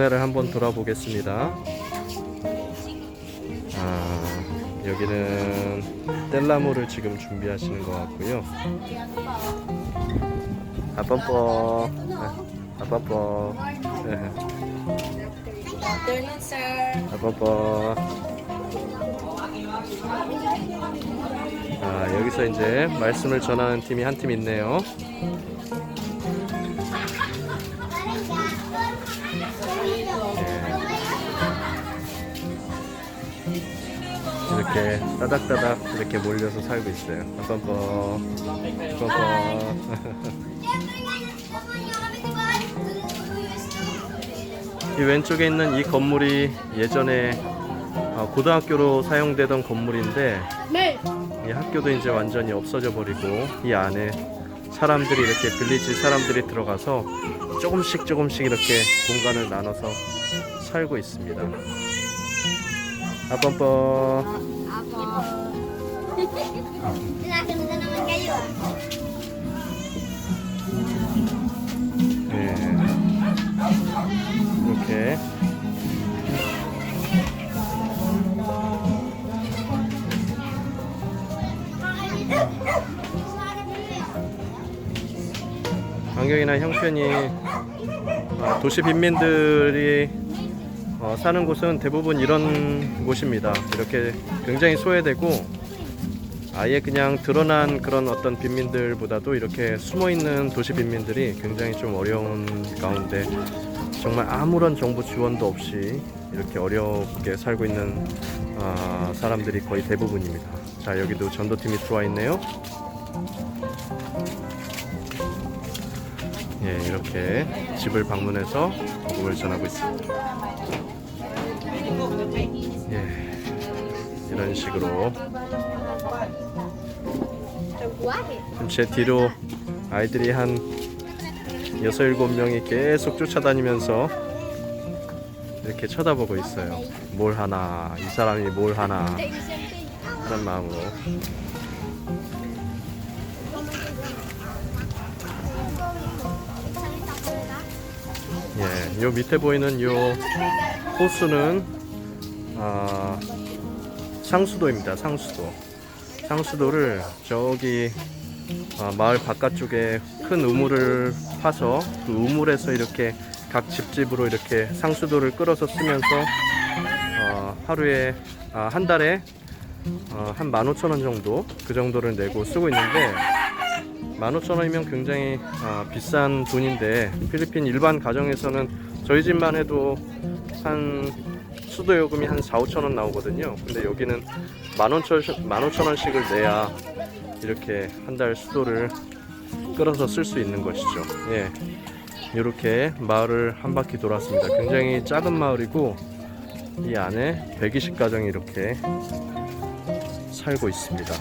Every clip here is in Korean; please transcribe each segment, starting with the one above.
동네를 한번 돌아보겠습니다. 아, 여기는 뗄나무를 지금 준비하시는 것 같고요. 아빠뽀, 아빠뽀, Afternoon, sir. 아빠뽀. 아, 여기서 이제 말씀을 전하는 팀이 한 팀 있네요. 이렇게 따닥따닥 이렇게 몰려서 살고 있어요. 뻔뻔, 뻔뻔. 이 왼쪽에 있는 이 건물이 예전에 어, 고등학교로 사용되던 건물인데 네. 이 학교도 이제 완전히 없어져 버리고 이 안에 사람들이 이렇게 빌리지 사람들이 들어가서 조금씩 조금씩 이렇게 공간을 나눠서 살고 있습니다. 아빠빠 Ako. Nakakita naman kayo ah. 네. 이렇게 환경이나 형편이 어, 도시 빈민들이 어, 사는 곳은 대부분 이런 곳입니다. 이렇게 굉장히 소외되고 아예 그냥 드러난 그런 어떤 빈민들보다도 이렇게 숨어 있는 도시 빈민들이 굉장히 좀 어려운 가운데 정말 아무런 정부 지원도 없이 이렇게 어렵게 살고 있는 아, 사람들이 거의 대부분입니다. 자 여기도 전도팀이 들어와 있네요. 예 이렇게 집을 방문해서 복음을 전하고 있습니다. 이런 식으로 제 뒤로 아이들이 한 여섯 일곱 명이 계속 쫓아다니면서 이렇게 쳐다보고 있어요. 뭘 하나, 이 사람이 뭘 하나 그런 마음으로. 예, 요 밑에 보이는 요 호수는 아, 상수도입니다. 상수도. 상수도를 저기 아, 마을 바깥쪽에 큰 우물을 파서 그 우물에서 이렇게 각 집집으로 이렇게 상수도를 끌어서 쓰면서 어, 하루에 아, 한 달에 어, 한 15,000원 정도 그 정도를 내고 쓰고 있는데 15,000원이면 굉장히 아, 비싼 돈인데 필리핀 일반 가정에서는 저희 집만 해도 한 수도 요금이 한 4, 5천 원 나오거든요. 근데 여기는 15,000, 15,000원씩을 내야 이렇게 한 달 수도를 끌어서 쓸 수 있는 것이죠. 예. 이렇게 마을을 한 바퀴 돌았습니다. 굉장히 작은 마을이고 이 안에 120가정이 이렇게 살고 있습니다.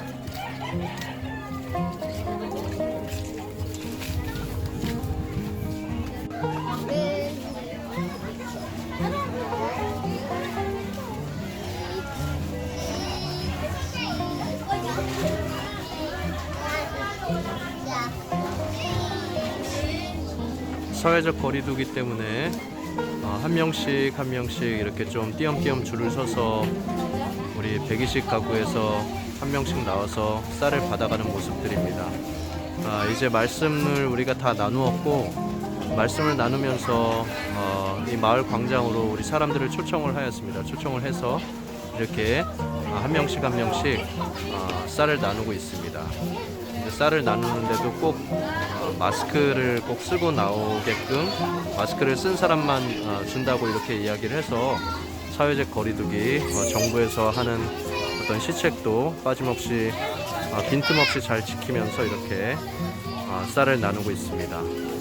사회적 거리두기 때문에 어, 한 명씩 한 명씩 이렇게 좀 띄엄띄엄 줄을 서서 우리 120 가구에서 한 명씩 나와서 쌀을 받아가는 모습들입니다. 아, 이제 말씀을 우리가 다 나누었고 말씀을 나누면서 어, 이 마을 광장으로 우리 사람들을 초청을 하였습니다. 초청을 해서 이렇게 아, 한 명씩 한 명씩 어, 쌀을 나누고 있습니다. 쌀을 나누는데도 꼭 어, 마스크를 꼭 쓰고 나오게끔 마스크를 쓴 사람만 어, 준다고 이렇게 이야기를 해서 사회적 거리두기 어, 정부에서 하는 어떤 시책도 빠짐없이 어, 빈틈없이 잘 지키면서 이렇게 어, 쌀을 나누고 있습니다.